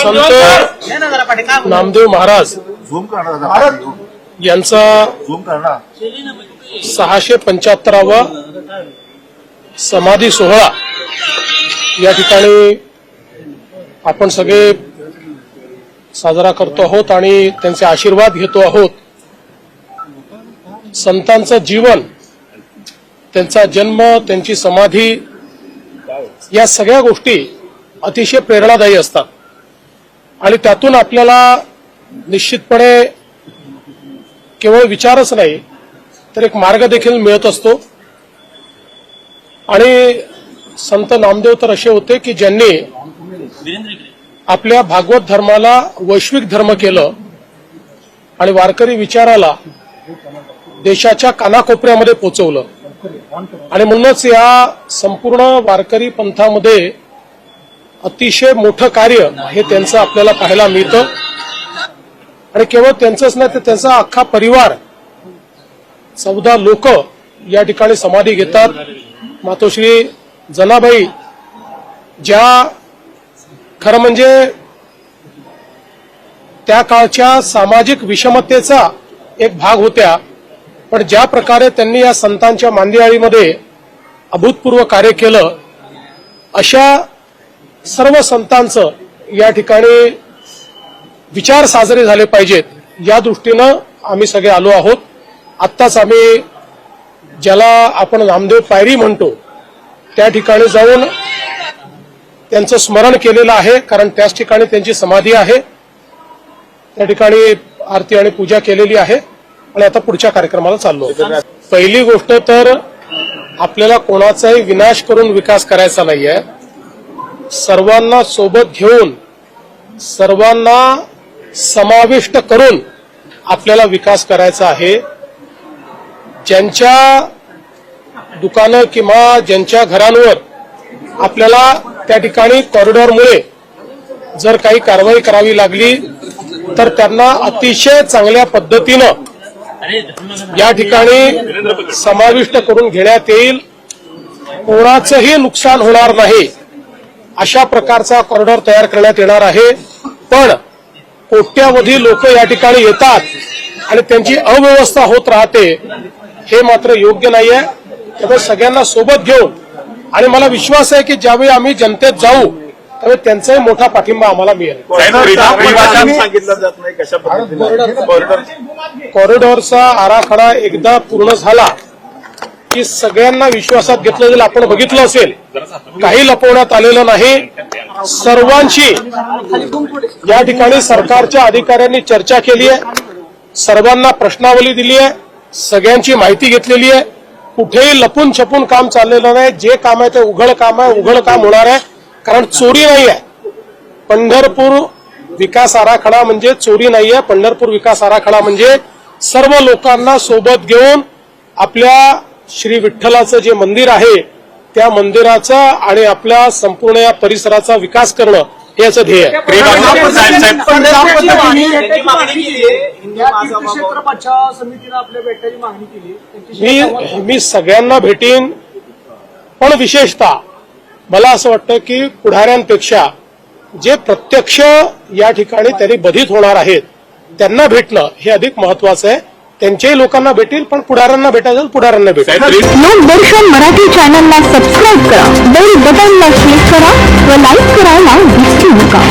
संत नामदेव महाराज यांचा सहाशे पंच्याहत्तरावा समाधी सोहळा या ठिकाणी आपण सगळे साजरा करतो आहोत आणि त्यांचे आशीर्वाद घेतो आहोत. संतांचं जीवन त्यांचा जन्म त्यांची समाधी या सगळ्या गोष्टी अतिशय प्रेरणादायी असतात. आणि त्यातून आपल्याला निश्चितपणे केवळ विचारच नाही तर एक मार्ग देखील मिळत असतो. आणि संत नामदेव तर असे होते की ज्यांनी आपल्या भागवत धर्माला वैश्विक धर्म केलं आणि वारकरी विचाराला देशाच्या कानाकोपऱ्यामध्ये पोचवलं. आणि म्हणूनच या संपूर्ण वारकरी पंथामध्ये अतिशय मोठं कार्य हे त्यांचं आपल्याला पाहायला मिळतं. आणि केवळ त्यांचंच नाही तर त्यांचा अख्खा परिवार चौदा लोक या ठिकाणी समाधी घेतात. मातोश्री जनाबाई ज्या खरं म्हणजे त्या काळच्या सामाजिक विषमतेचा एक भाग होत्या पण ज्या प्रकारे त्यांनी या संतांच्या मांदियाळीमध्ये अभूतपूर्व कार्य केलं अशा सर्व संतांचं या ठिकाणी विचार साजरे झाले पाहिजेत. या दृष्टीनं आम्ही सगळे आलो आहोत. आत्ताच आम्ही ज्याला आपण नामदेव पायरी म्हणतो त्या ठिकाणी जाऊन त्यांचं स्मरण केलेलं आहे कारण त्याच ठिकाणी त्यांची समाधी आहे. त्या ठिकाणी आरती आणि पूजा केलेली आहे. आणि आता पुढच्या कार्यक्रमाला चाललो. पहिली गोष्ट तर आपल्याला कोणाचाही विनाश करून विकास करायचा नाहीये. सर्वांना सोबत घेऊन सर्वांना समाविष्ट करून आपल्याला विकास करायचा आहे. ज्यांच्या दुकानं किंवा ज्यांच्या घरांवर आपल्याला त्या ठिकाणी कॉरिडॉरमुळे जर काही कारवाई करावी लागली तर त्यांना अतिशय चांगल्या पद्धतीनं या ठिकाणी समाविष्ट करून घेण्यात येईल. कोणाचंही नुकसान होणार नाही. अशा प्रकारचा कॉरिडॉर तयार करण्यात येणार आहे. पण कोट्यावधी लोक या ठिकाणी येतात आणि त्यांची अव्यवस्था होत राहते हे मात्र योग्य नाहीये. त्यामुळे सगळ्यांना सोबत घेऊन आणि मला विश्वास आहे की ज्यावेळी आम्ही जनतेत जाऊ त्यावेळी त्यांचाही मोठा पाठिंबा आम्हाला मिळेल. सांगितलं जात नाही कशा पद्धतीने. कॉरिडॉर कॉरिडॉरचा आराखडा एकदा पूर्ण झाला की सगळ्यांना विश्वासात घेतलं जाईल. आपण बघितलं असेल काही लपवण्यात आलेलं नाही. सर्वांशी या ठिकाणी सरकारच्या अधिकाऱ्यांनी चर्चा केली आहे. सर्वांना प्रश्नावली दिली आहे. सगळ्यांची माहिती घेतलेली आहे. कुठेही लपून छपून काम चाललेलं नाही. जे काम आहे ते उघड काम आहे उघड काम होणार आहे. कारण चोरी नाही आहे. पंढरपूर विकास आराखडा म्हणजे चोरी नाही आहे पंढरपूर विकास आराखडा म्हणजे सर्व लोकांना सोबत घेऊन आपल्या श्री विठ्ठलाचं जे मंदिर आहे त्या मंदिराचा आणि आपल्या संपूर्ण या परिसराचा विकास करणं. हे याचं ध्येय. मी मी सगळ्यांना भेटीन. पण विशेषतः मला असं वाटतं की पुढाऱ्यांपेक्षा जे प्रत्यक्ष या ठिकाणी त्यांनी बधित होणार आहेत त्यांना भेटणं हे अधिक महत्वाचं आहे. त्यांच्याही लोकांना भेटील पण पुढाऱ्यांना भेटायचं पुढाऱ्यांना भेटेल. लोकदर्शन मराठी चॅनलला सबस्क्राईब करा. बेल बटनला क्लिक करा व लाईक करायला विसरू नका.